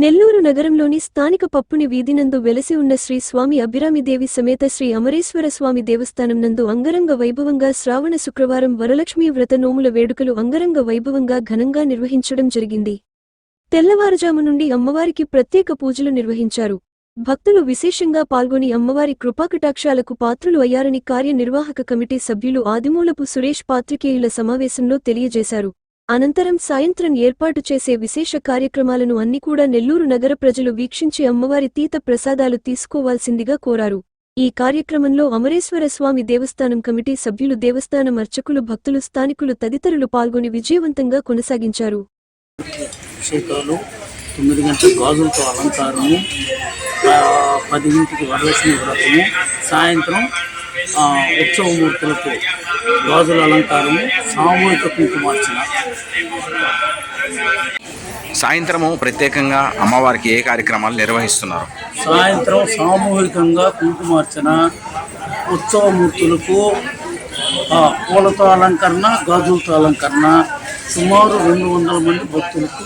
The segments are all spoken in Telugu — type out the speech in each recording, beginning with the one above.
నెల్లూరు నగరంలోని స్థానిక పప్పుని వీధినందు వెలసి ఉన్న శ్రీ స్వామి అభిరామిదేవి సమేత శ్రీ అమరేశ్వర స్వామి దేవస్థానం నందు అంగరంగ వైభవంగా శ్రావణ శుక్రవారం వరలక్ష్మీ వ్రత నోముల వేడుకలు అంగరంగ వైభవంగా ఘనంగా నిర్వహించడం జరిగింది. తెల్లవారుజాము నుండి అమ్మవారికి ప్రత్యేక పూజలు నిర్వహించారు. భక్తులు విశేషంగా పాల్గొని అమ్మవారి కృపాకటాక్షాలకు పాత్రులు అయ్యారని కార్యనిర్వాహక కమిటీ సభ్యులు ఆదిమూలపు సురేష్ పాత్రికేయుల సమావేశంలో తెలియజేశారు. అనంతరం సాయంత్రం ఏర్పాటు చేసే విశేష కార్యక్రమాలను అన్ని కూడా నెల్లూరు నగర ప్రజలు వీక్షించి అమ్మవారి తీత ప్రసాదాలు తీసుకోవాల్సిందిగా కోరారు. ఈ కార్యక్రమంలో అమరేశ్వర స్వామి దేవస్థానం కమిటీ సభ్యులు దేవస్థానం అర్చకులు భక్తులు స్థానికులు తదితరులు పాల్గొని విజయవంతంగా కొనసాగించారు. తొమ్మిది గంటల గాజులతో అలంకారము వరలక్ష్మి వ్రతము సాయంత్రం ఉత్సవమూర్తులతో గాజుల అలంకారము సామూహిక కుంకుమార్చన సాయంత్రము ప్రత్యేకంగా అమ్మవారికి ఏ కార్యక్రమాలు నిర్వహిస్తున్నారు? సాయంత్రం సామూహికంగా కుంకుమార్చన ఉత్సవమూర్తులకు పూలతో అలంకరణ గాజులతో అలంకరణ సుమారు రెండు వందల మంది భక్తులకు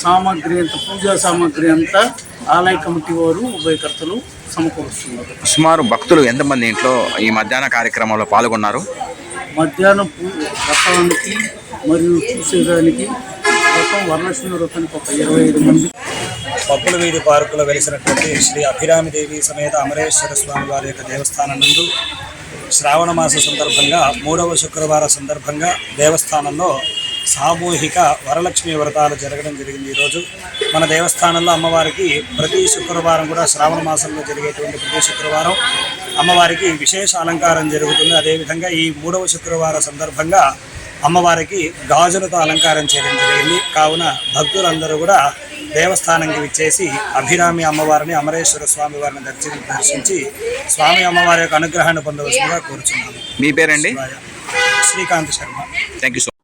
సామాగ్రి అంతా పూజా సామాగ్రి అంతా ఆలయ కమిటీ వారు ఉభయకర్తలు సమకూరుస్తున్నారు. సుమారు భక్తులు ఎంతమంది ఇంట్లో ఈ మధ్యాహ్న కార్యక్రమంలో పాల్గొన్నారు? మధ్యాహ్నం పూ వ్రతానికి మరియు చూసేదానికి వ్రతం వరలక్ష్మి వ్రతానికి ఒక ఇరవై ఐదు మంది. పప్పుల వీధి పార్కులో వెలిసినటువంటి శ్రీ అభిరామిదేవి సమేత అమరేశ్వర స్వామి వారి యొక్క దేవస్థానం నందు శ్రావణ మాస సందర్భంగా మూడవ శుక్రవార సందర్భంగా దేవస్థానంలో సామూహిక వరలక్ష్మి వ్రతాలు జరగడం జరిగింది ఈరోజు. మన దేవస్థానంలో అమ్మవారికి ప్రతి శుక్రవారం కూడా శ్రావణ మాసంలో జరిగేటువంటి ప్రతి శుక్రవారం అమ్మవారికి విశేష అలంకారం జరుగుతుంది. అదేవిధంగా ఈ మూడవ శుక్రవార సందర్భంగా అమ్మవారికి గాజులతో అలంకారం చేయడం జరిగింది. కావున భక్తులందరూ కూడా దేవస్థానంకి విచ్చేసి అభిరామి అమ్మవారిని అమరేశ్వర స్వామి వారిని దర్శి దర్శించి స్వామి అమ్మవారి యొక్క అనుగ్రహాన్ని పొందవలసిందిగా కోరుచున్నాము. మీ పేరండి? Srikanth Sharma. Thank you